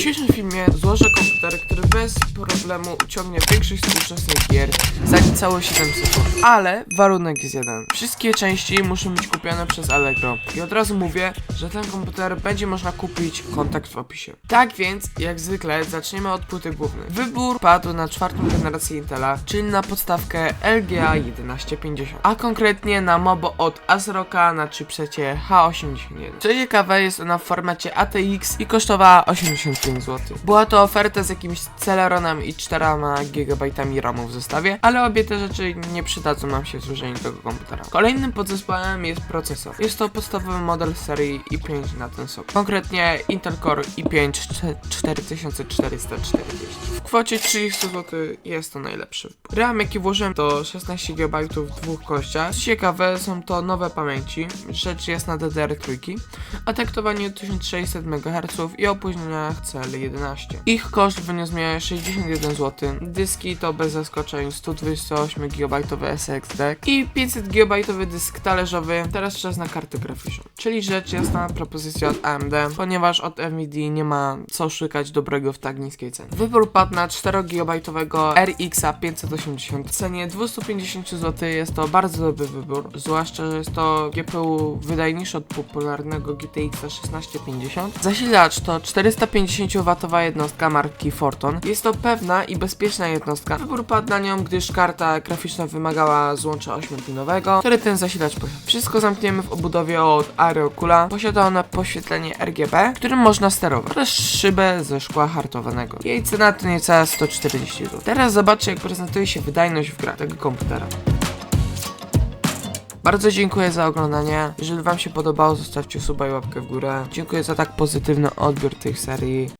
dzisiejszym filmie złożę komputer, który bez problemu uciągnie większość współczesnych gier za niecałe 700 zł. Ale warunek jest jeden. Wszystkie części muszą być kupione przez Allegro. I od razu mówię, że ten komputer będzie można kupić, kontakt w opisie. Tak więc, jak zwykle, zaczniemy od płyty głównej. Wybór padł na czwartą generację Intela, czyli na podstawkę LGA 1150, a konkretnie na MOBO od ASRoCa na chipsecie H81. Co ciekawe, jest ona w formacie ATX i kosztowała 85 zł. Była to oferta z jakimś Celeronem i 4 GB RAMu w zestawie, ale obie te rzeczy nie przydadzą nam się w złożeniu tego komputera. Kolejnym podzespołem jest procesor. Jest to podstawowy model serii i5 na ten sok. Konkretnie Intel Core i5 czte- 4440. W kwocie 30 zł jest to najlepszy. RAM jaki włożyłem to 16 GB w dwóch kościach. Ciekawe są to nowe pamięci, rzecz jasna DDR3, a taktowanie 1600 MHz i opóźnienia CL11. Ich koszt wyniósł mnie 61 zł. Dyski to bez zaskoczeń 128 GB SSD i 500 GB dysk talerzowy. Teraz czas na kartę graficzną. Czyli rzecz jasna propozycja od AMD, ponieważ od Nvidia nie ma co szukać dobrego w tak niskiej cenie. Wybór padł na 4 GB RX 580 w cenie 250 zł. Jest to bardzo dobry wybór, zwłaszcza, że jest to GPU wydajniejszy od popularnego GTX 1650. Zasilacz to 450W jednostka marki Forton. Jest to pewna i bezpieczna jednostka. Wybór padł na nią, gdyż karta graficzna wymagała złącza 8-pinowego, który ten zasilacz posiada. Wszystko zamkniemy w obudowie od Areokula. Posiada ona poświetlenie RGB, którym można sterować, oraz szybę ze szkła hartowanego. Jej cena to niecałe 140 zł. Teraz zobaczcie, jak prezentuje się wydajność w grach tego komputera. Bardzo dziękuję za oglądanie. Jeżeli Wam się podobało, zostawcie suba i łapkę w górę. Dziękuję za tak pozytywny odbiór tej serii.